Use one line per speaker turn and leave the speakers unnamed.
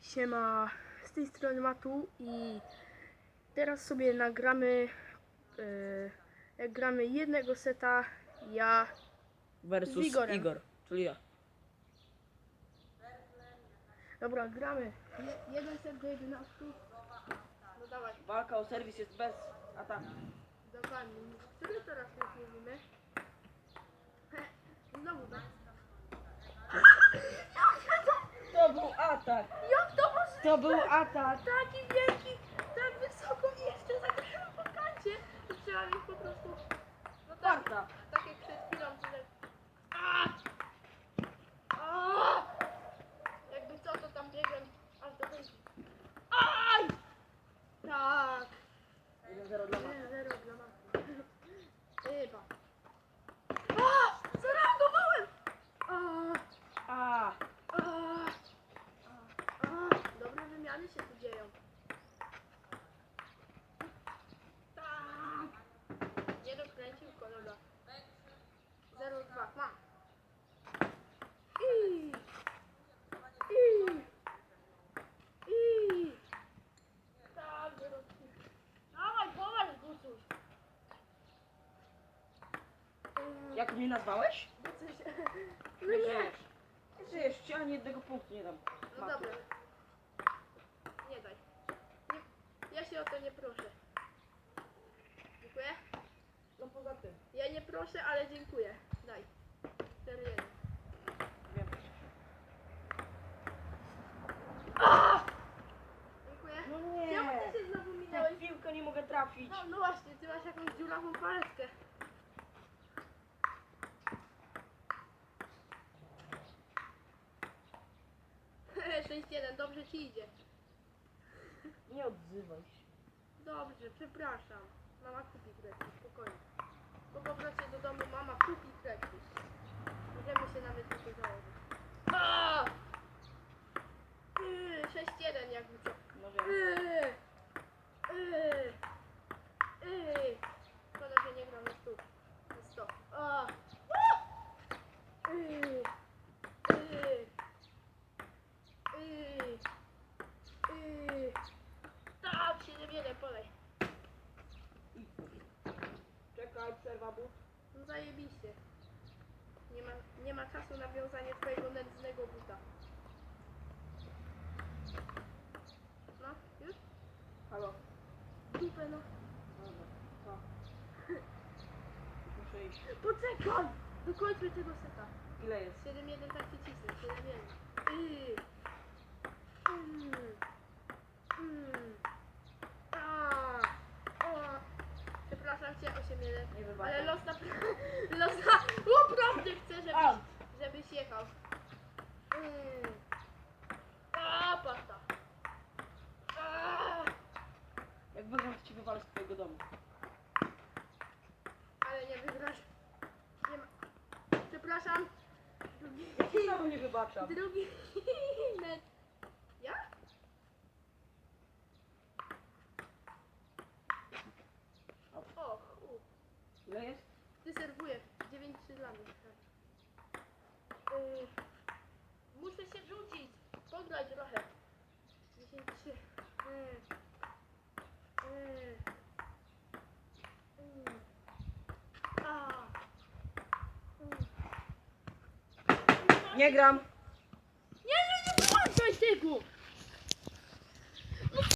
Siema, z tej strony Matu i teraz sobie nagramy, e, jak gramy jednego seta, ja,
Versus
Igorem.
Igor, czyli ja.
dobra, gramy Je, jeden set do 11, no dawaj,
Walka o serwis jest bez ataku.
dokładnie, który teraz już mówimy? He, Znowu bez.
To był atak!
To
był atak!
Taki wielki, jak
mnie nazwałeś?
Bo coś... No nie.
Żyjesz. Żyjesz, ci ani jednego punktu nie dam.
No
Matu.
dobra. Nie daj. Nie, ja się o to nie proszę. Dziękuję.
No poza tym.
Ja nie proszę, ale dziękuję. Daj. 4 1.
Wiem.
Dziękuję.
No
Czemu
nie!
ty się znowu minąłeś?
piłkę nie mogę trafić.
No, no właśnie, ty masz jakąś dziurawą paletkę. 6-1, dobrze ci idzie.
Nie odzywaj się.
Dobrze, przepraszam. Mama kupi krekis, spokojnie. Po powrocie do domu mama kupi krekis. Możemy się nawet na to założyć. A! Yy, 6-1 jakby co.
No wiem.
Yy, yy, yy. Szkoda, że nie gram na stół. Na 100. A! Yy, yy, yy, yy. Tak, 7-1, polej.
Czekaj, przerwa but.
No zajebiście. Nie ma, nie ma czasu na wiązanie twojego nędznego buta. No, już?
Halo.
Dupę, no.
Dobra. Co? Muszę iść.
Poczekaj! Dokończmy tego seta.
Ile jest?
7-1 tak ci cisnę, 7-1. Yy. Mm.
Wywalę z twojego domu.
ale nie wygrasz. Nie ma. Przepraszam. Drugi.
Znowu nie wybaczam.
Drugi. net. Ja? O, chu.
Ile jest?
Ty serwujesz. 9-3 dla mnie. Yy, muszę się rzucić. Pograj trochę. 10-3. Yy. Yy. Nie gram. Nie,
nie, nie włączaj tego!